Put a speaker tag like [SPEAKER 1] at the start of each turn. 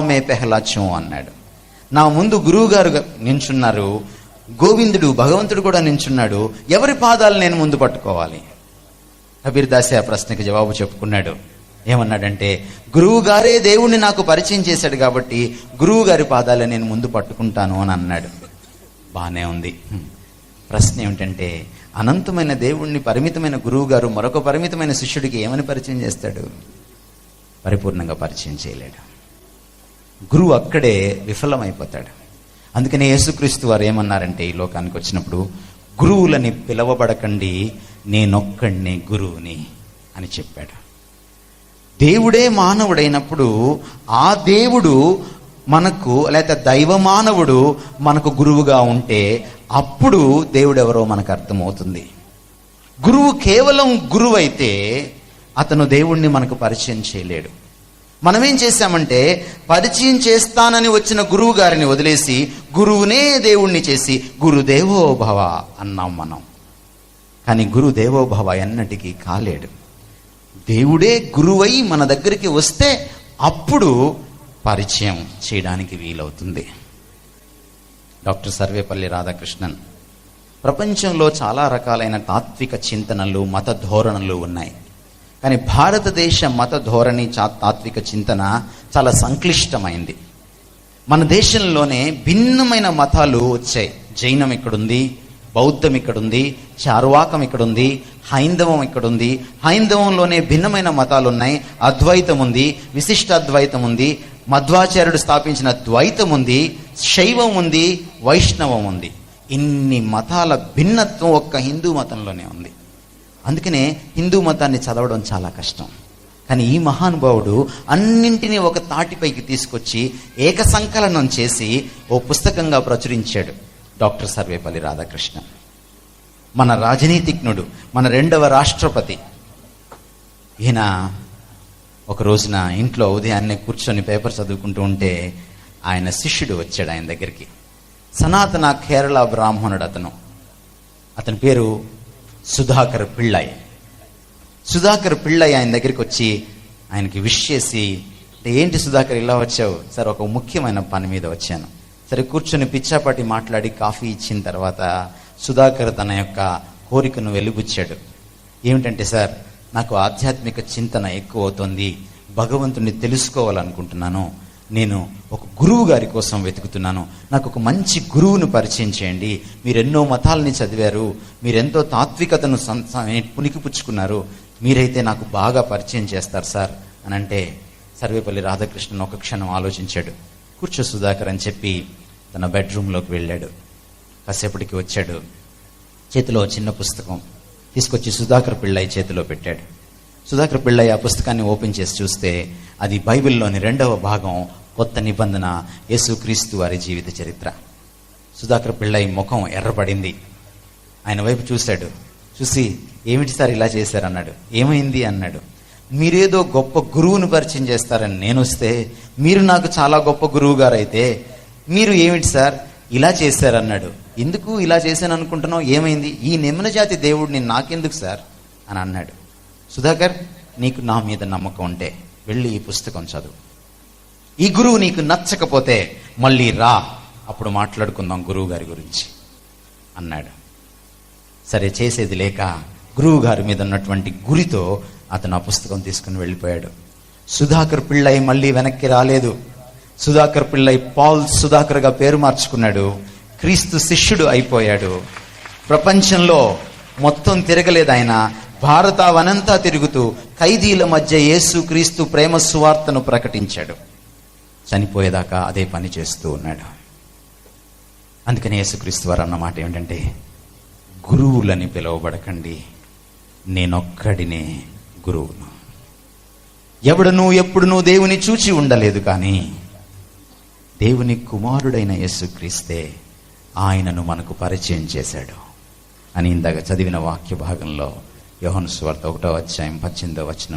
[SPEAKER 1] మే పెహలాచం అన్నాడు. నా ముందు గురువు గారు నించున్నారు. గోవిందుడు భగవంతుడు కూడా నించున్నాడు. ఎవరి పాదాలు నేను ముందు పట్టుకోవాలి? కబీర్ దాసే ఆ ప్రశ్నకి జవాబు చెప్పుకున్నాడు. ఏమన్నాడంటే గురువు గారే దేవుణ్ణి నాకు పరిచయం చేశాడు కాబట్టి గురువు గారి పాదాలు నేను ముందు పట్టుకుంటాను అని అన్నాడు. బాగానే ఉంది. ప్రశ్న ఏమిటంటే అనంతమైన దేవుణ్ణి పరిమితమైన గురువు గారు మరొక పరిమితమైన శిష్యుడికి ఏమని పరిచయం చేస్తాడు? పరిపూర్ణంగా పరిచయం చేయలేడు. గురువు అక్కడే విఫలమైపోతాడు. అందుకనే యేసుక్రీస్తు వారు ఏమన్నారంటే ఈ లోకానికి వచ్చినప్పుడు గురువులని పిలవబడకండి నేనొక్కడిని గురువుని అని చెప్పాడు. దేవుడే మానవుడైనప్పుడు ఆ దేవుడు మనకు లేక దైవ మానవుడు మనకు గురువుగా ఉంటే అప్పుడు దేవుడెవరో మనకు అర్థమవుతుంది. గురువు కేవలం గురువు అయితే అతను దేవుణ్ణి మనకు పరిచయం చేయలేడు. మనమేం చేశామంటే పరిచయం చేస్తానని వచ్చిన గురువు గారిని వదిలేసి గురువునే దేవుణ్ణి చేసి గురుదేవోభవ అన్నాం మనం. కానీ గురుదేవోభవ ఎన్నటికీ కాలేడు. దేవుడే గురువై మన దగ్గరికి వస్తే అప్పుడు పరిచయం చేయడానికి వీలవుతుంది. డాక్టర్ సర్వేపల్లి రాధాకృష్ణన్ ప్రపంచంలో చాలా రకాలైన తాత్విక చింతనలు మత ధోరణులు ఉన్నాయి. కానీ భారతదేశ మత ధోరణి తాత్విక చింతన చాలా సంక్లిష్టమైంది. మన దేశంలోనే భిన్నమైన మతాలు వచ్చాయి. జైనం ఇక్కడుంది బౌద్ధం ఇక్కడుంది చార్వాకం ఇక్కడుంది హైందవం ఇక్కడుంది. హైందవంలోనే భిన్నమైన మతాలు ఉన్నాయి అద్వైతం ఉంది విశిష్ట అద్వైతం ఉంది మధ్వాచార్యుడు స్థాపించిన ద్వైతం ఉంది శైవం ఉంది వైష్ణవం ఉంది. ఇన్ని మతాల భిన్నత్వం ఒక్క హిందూ మతంలోనే ఉంది. అందుకనే హిందూ మతాన్ని చదవడం చాలా కష్టం. కానీ ఈ మహానుభావుడు అన్నింటినీ ఒక తాటిపైకి తీసుకొచ్చి ఏక సంకలనం చేసి ఓ పుస్తకంగా ప్రచురించాడు. డాక్టర్ సర్వేపల్లి రాధాకృష్ణ. మన రాజనీతిజ్ఞుడు మన రెండవ రాష్ట్రపతి. ఈయన ఒక రోజున ఇంట్లో ఉదయాన్నే కూర్చొని పేపర్ చదువుకుంటూ ఉంటే ఆయన శిష్యుడు వచ్చాడు ఆయన దగ్గరికి. సనాతన కేరళ బ్రాహ్మణుడు అతను. అతని పేరు సుధాకర్ పిళ్ళయ్ సుధాకర్ పిళ్ళయ్ ఆయన దగ్గరికి వచ్చి ఆయనకి విష్ చేసి ఏంటి సుధాకర్ ఇలా వచ్చావు? సార్ ఒక ముఖ్యమైన పని మీద వచ్చాను. సరే కూర్చొని పిచ్చాపాటి మాట్లాడి కాఫీ ఇచ్చిన తర్వాత సుధాకర్ తన యొక్క కోరికను వెలుగుచ్చాడు ఏమిటంటే సార్ నాకు ఆధ్యాత్మిక చింతన ఎక్కువ అవుతోంది. భగవంతుని తెలుసుకోవాలనుకుంటున్నాను. నేను ఒక గురువు గారి కోసం వెతుకుతున్నాను. నాకు ఒక మంచి గురువును పరిచయం చేయండి. మీరెన్నో మతాలని చదివారు. మీరెంతో తాత్వికతను పుణికిపుచ్చుకున్నారు. మీరైతే నాకు బాగా పరిచయం చేస్తారు సార్ అని అంటే సర్వేపల్లి రాధాకృష్ణన్ ఒక క్షణం ఆలోచించాడు. కూర్చో సుధాకర్ అని చెప్పి తన బెడ్రూమ్లోకి వెళ్ళాడు. కాసేపటికి వచ్చాడు. చేతిలో చిన్న పుస్తకం తీసుకొచ్చి సుధాకర్ పిళ్ళై చేతిలో పెట్టాడు. సుధాకర్ పిళ్ళై ఆ పుస్తకాన్ని ఓపెన్ చేసి చూస్తే అది బైబిల్లోని రెండవ భాగం కొత్త నిబంధన యేసుక్రీస్తు వారి జీవిత చరిత్ర. సుధాకర్ పిళ్ళై ముఖం ఎర్రపడింది ఆయన వైపు చూశాడు. చూసి ఏమిటి సార్ ఇలా చేశారన్నాడు. ఏమైంది? అన్నాడు. మీరేదో గొప్ప గురువును పరిచయం చేస్తారని నేను వస్తే మీరు నాకు చాలా గొప్ప గురువు గారు అయితే మీరు ఏమిటి సార్ ఇలా చేశారన్నాడు. ఎందుకు ఇలా చేశాను అనుకుంటున్నావు ఏమైంది? ఈ నిమ్న జాతి దేవుడిని నాకెందుకు సార్? అని అన్నాడు. సుధాకర్ నీకు నా మీద నమ్మకం ఉంటే వెళ్ళి ఈ పుస్తకం చదువు. ఈ గురువు నీకు నచ్చకపోతే మళ్ళీ రా. అప్పుడు మాట్లాడుకుందాం గురువు గారి గురించి. అన్నాడు. సరే చేసేది లేక గురువు గారి మీద ఉన్నటువంటి గురితో అతను ఆ పుస్తకం తీసుకుని వెళ్ళిపోయాడు. సుధాకర్ పిళ్ళై మళ్ళీ వెనక్కి రాలేదు. సుధాకర్ పిళ్ళై పాల్ సుధాకర్గా పేరు మార్చుకున్నాడు. క్రీస్తు శిష్యుడు అయిపోయాడు. ప్రపంచంలో మొత్తం తిరగలేదు ఆయన. భారతావనంతా తిరుగుతూ ఖైదీల మధ్య యేసు క్రీస్తు ప్రేమ సువార్తను ప్రకటించాడు. చనిపోయేదాకా అదే పని చేస్తూ ఉన్నాడు. అందుకని యేసుక్రీస్తు వారు అన్నమాట ఏమిటంటే గురువులని పిలువబడకండి నేనొక్కడినే గురువును. ఎవడను ఎప్పుడునూ దేవుని చూచి ఉండలేదు కానీ దేవుని కుమారుడైన యేసుక్రీస్తే ఆయనను మనకు పరిచయం చేశాడు అని ఇందాక చదివిన వాక్య భాగంలో యోహన్ స్వార్త ఒకటో అధ్యాయం పద్దెనిమిదో వచ్చిన